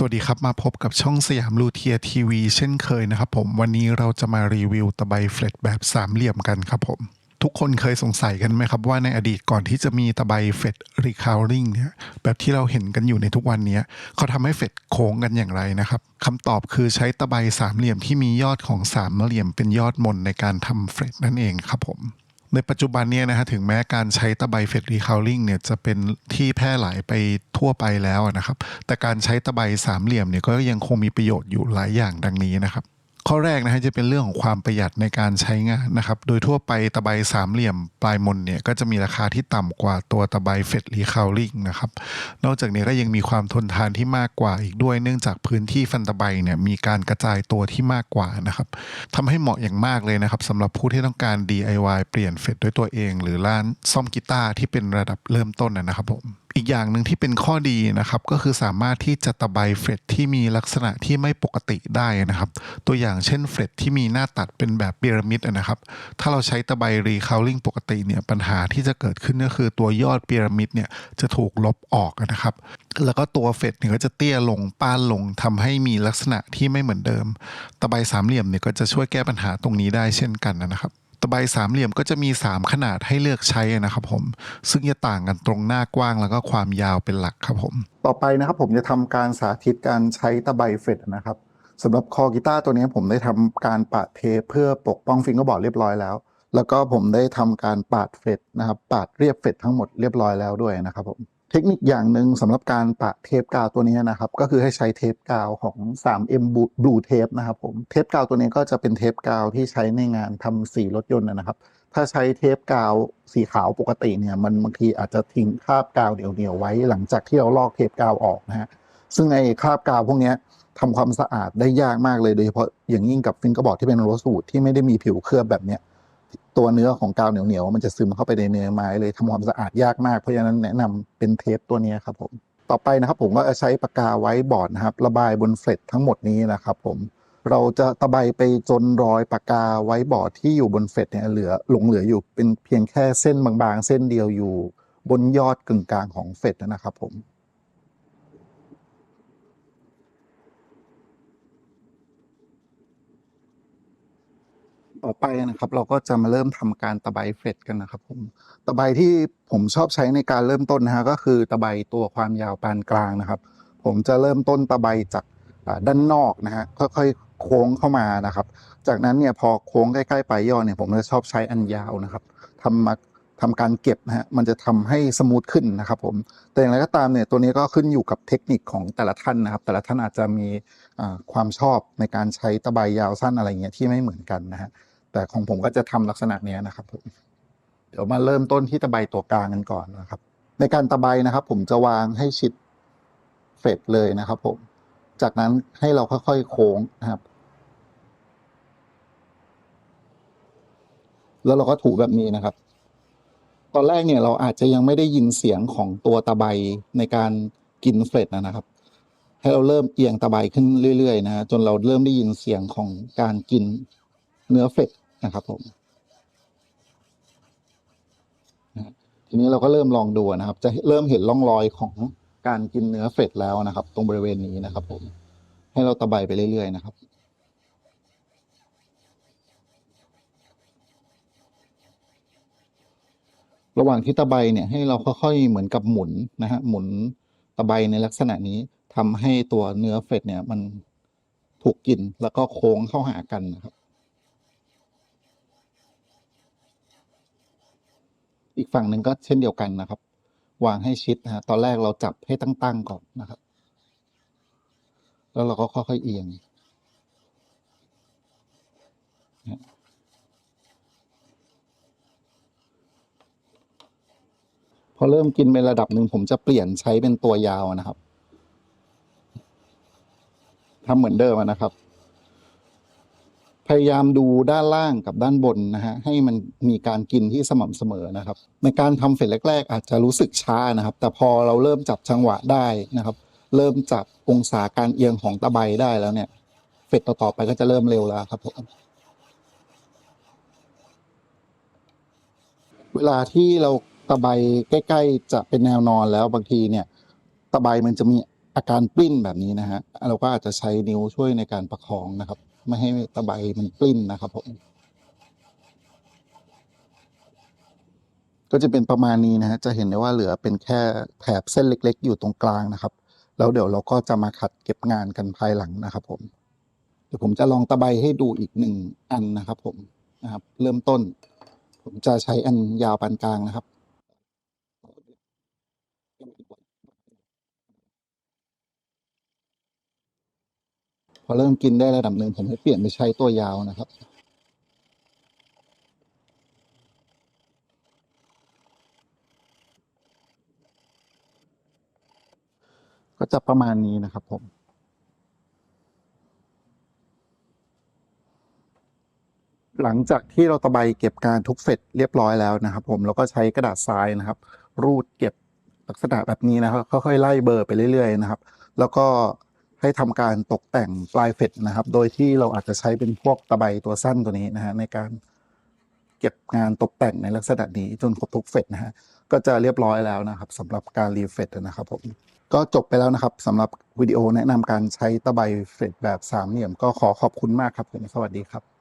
สวัสดีครับ มาพบกับช่องสยามลูเทียทีวีเช่นเคยนะครับผมวันนี้เราจะมารีวิวตะไบเฟลตแบบสามเหลี่ยมกันครับผม ทุกคนเคยสงสัยกันไหมครับ ว่าในอดีตก่อนที่จะมีตะไบเฟลตรีคาวริงเนี่ยแบบที่เราเห็นกันอยู่ในทุกวันนี้เขาทำให้เฟลตโค้งกันอย่างไรนะครับคำตอบคือใช้ตะไบสามเหลี่ยมที่มียอดของสามเหลี่ยมเป็นยอดมนในการทำเฟลตนั่นเองครับผม ในปัจจุบันเนี่ยนะฮะถึงแม้การใช้ตะไบเฟดรีคาวลิงเนี่ยจะเป็นที่แพร่หลายไปทั่วไปแล้วนะครับ แต่การใช้ตะไบสามเหลี่ยมเนี่ยก็ยังคงมีประโยชน์อยู่หลายอย่างดังนี้นะครับ ข้อแรกนะฮะจะเป็นเรื่องของความประหยัดในการใช้งานนะครับ โดยทั่วไปตะไบสามเหลี่ยมปลายมนเนี่ยก็จะมีราคาที่ต่ำกว่าตัวตะไบเฟดรีคาวลิงนะครับ นอกจากนี้ก็ยังมีความทนทานที่มากกว่าอีกด้วย เนื่องจากพื้นที่ฟันตะไบเนี่ยมีการกระจายตัวที่มากกว่านะครับทำให้เหมาะอย่างมากเลยนะครับสำหรับผู้ที่ต้องการ DIY เปลี่ยนเฟดด้วยตัวเอง หรือร้านซ่อมกีตาร์ที่เป็นระดับเริ่มต้นนะนะครับผม อีกอย่างหนึ่งที่เป็นข้อดีนะครับ ก็คือสามารถที่จะตะไบเฟรตที่มีลักษณะที่ไม่ปกติได้นะครับ ตัวอย่างเช่นเฟรตที่มีหน้าตัดเป็นแบบพีระมิดนะครับ ถ้าเราใช้ตะไบรีคาวลิงปกติเนี่ยปัญหาที่จะเกิดขึ้นก็คือตัวยอดพีระมิดเนี่ยจะถูกลบออกนะครับ แล้วก็ตัวเฟรตเนี่ยก็จะเตี้ยลงป้านลงทำให้มีลักษณะที่ไม่เหมือนเดิม ตะไบสามเหลี่ยมเนี่ยก็จะช่วยแก้ปัญหาตรงนี้ได้เช่นกันนะครับ ตะไบสามเหลี่ยมก็จะมี 3 ขนาดให้เลือกใช้นะครับผม ซึ่งจะต่างกันตรงหน้ากว้างแล้วก็ความยาวเป็นหลักครับผม ต่อไปนะครับผมจะทำการสาธิตการใช้ตะไบเฟรตนะครับสำหรับคอกีตาร์ตัวนี้ผมได้ทำการปาดเทเพื่อปกป้องฟิงเกอร์บอร์ดเรียบร้อยแล้ว แล้วก็ผมได้ทำการปาดเฟรตนะครับปาดเรียบเฟรตทั้งหมดเรียบร้อยแล้วด้วยนะครับผม เทคนิคอย่างหนึ่งสำหรับการปะเทปกาวตัวนี้นะครับ ก็คือให้ใช้เทปกาวของ 3M Blue Tape นะครับผมเทปกาวตัวนี้ก็จะเป็นเทปกาวที่ใช้ในงานทำสีรถยนต์นะครับ ถ้าใช้เทปกาวสีขาวปกติเนี่ยมันบางทีอาจจะทิ้งคราบกาวเดี่ยวๆไว้ หลังจากที่เราลอกเทปกาวออกนะฮะซึ่งไอ้คราบกาวพวกนี้ทำความสะอาดได้ยากมากเลยโดยเฉพาะอย่างยิ่งกับฟิงเกอร์บอร์ดที่เป็นโรสูดที่ไม่ได้มีผิวเคลือบแบบเนี้ย ตัวเนื้อของกาวเหนียวๆมันจะซึมเข้าไปในเนื้อไม้เลยทำความสะอาดยากมากเพราะฉะนั้นแนะนำเป็นเทปตัวนี้ครับผมต่อไปนะครับผมก็จะใช้ปากกาไว้บอร์ดนะครับ ระบายบนเฟลตทั้งหมดนี้นะครับผมเราจะตะไบไปจนรอยปากกาไว้บอร์ดที่อยู่บนเฟลตเนี่ยเหลือหลงเหลืออยู่เป็นเพียงแค่เส้นบางๆ เส้นเดียวอยู่บนยอดกึ่งกลางของเฟลตนะครับผม ต่อไปนะครับ เราก็จะมาเริ่มทำการตะไบเฟลตกันนะครับผมตะไบที่ผมชอบใช้ในการเริ่มต้นนะฮะก็คือตะไบตัวความยาวปานกลางนะครับ ผมจะเริ่มต้นตะไบจากด้านนอกนะฮะค่อยๆโค้งเข้ามานะครับ จากนั้นเนี่ยพอโค้งใกล้ๆปลายยอดเนี่ยผมจะชอบใช้อันยาวนะครับทำมาทำการเก็บนะฮะมันจะทำให้สมูทขึ้นนะครับผมแต่อย่างไรก็ตามเนี่ยตัวนี้ก็ขึ้นอยู่กับเทคนิคของแต่ละท่านนะครับ แต่ละท่านอาจจะมีความชอบในการใช้ตะไบยาวสั้นอะไรเงี้ยที่ไม่เหมือนกันนะฮะ แต่ของผมก็จะทำลักษณะนี้นะครับผมเดี๋ยวมาเริ่มต้นที่ตะไบตัวกลางกันก่อนนะครับ ในการตะไบนะครับ ผมจะวางให้ชิดเฟดเลยนะครับผมจากนั้นให้เราค่อยๆโค้งนะครับ แล้วเราก็ถูแบบนี้นะครับ ตอนแรกเนี่ยเราอาจจะยังไม่ได้ยินเสียงของตัวตะไบในการกินเฟรดนะครับ ให้เราเริ่มเอียงตะไบขึ้นเรื่อยๆนะจนเราเริ่มได้ยินเสียงของการกิน เนื้อเฟรดนะครับผมทีนี้เราก็เริ่มลองดูนะครับ จะเริ่มเห็นร่องรอยของการกินเนื้อเฟดแล้วนะครับ ตรงบริเวณนี้นะครับ ผม ให้เราตะไบไปเรื่อยๆนะครับ ระหว่างที่ตะไบเนี่ยให้เราค่อยๆเหมือนกับหมุนนะฮะหมุนตะไบในลักษณะนี้ทำให้ตัวเนื้อเฟดเนี่ยมันถูกกินแล้วก็โค้งเข้าหากันนะครับ อีกฝั่งหนึ่งก็เช่นเดียวกันนะครับ วางให้ชิดนะฮะตอนแรกเราจับให้ตั้งๆก่อนนะครับ แล้วเราก็ค่อยๆเอียงพอเริ่มกินไประดับหนึ่งผมจะเปลี่ยนใช้เป็นตัวยาวนะครับทำเหมือนเดิมนะครับ พยายามดูด้านล่างกับด้านบนนะฮะให้มันมีการกินที่สม่ำเสมอนะครับ ในการทำเฟรแรก ๆ อาจจะรู้สึกช้านะครับ แต่พอเราเริ่มจับจังหวะได้นะครับ เริ่มจับองศาการเอียงของตะไบได้แล้วเนี่ย เฟรต่อๆไปก็จะเริ่มเร็วแล้วครับผมเวลาที่เราตะไบใกล้ ๆ จะเป็นแนวนอนแล้วบางทีเนี่ย ตะไบมันจะมีอาการปลิ้นแบบนี้นะฮะเราก็อาจจะใช้นิ้วช่วยในการประคองนะครับ ไม่ให้ตะไบมันปลิ้นนะครับผม ก็จะเป็นประมาณนี้นะฮะจะเห็นได้ว่าเหลือเป็นแค่แถบเส้นเล็ก ๆ อยู่ตรงกลางนะครับ แล้วเดี๋ยวเราก็จะมาขัดเก็บงานกันภายหลังนะครับ ผม เดี๋ยวผมจะลองตะไบให้ดูอีกหนึ่งอันนะครับ ผมนะครับ เริ่มต้น ผมจะใช้อันยาวปานกลางนะครับ พอเริ่มกินได้ระดับหนึ่งผมให้เปลี่ยนไปใช้ตัวยาวนะครับ ก็จะประมาณนี้นะครับผมหลังจากที่เราตะไบเก็บการทุกเฟสเรียบร้อยแล้วนะครับ ผมแล้วก็ใช้กระดาษทรายนะครับ รูดเก็บลักษณะแบบนี้นะครับค่อยๆไล่เบอร์ไปเรื่อย ๆ นะครับ แล้วก็ ให้ทำการตกแต่งปลายเฟดนะครับ โดยที่เราอาจจะใช้เป็นพวกตะไบตัวสั้นตัวนี้นะฮะในการเก็บงานตกแต่งในลักษณะนี้จนครบทุกเฟดนะฮะก็จะเรียบร้อยแล้วนะครับสำหรับการรีเฟดนะครับผมก็จบไปแล้วนะครับสำหรับวิดีโอแนะนำการใช้ตะไบเฟดแบบสามเหลี่ยม ก็ขอขอบคุณมากครับผมสวัสดีครับ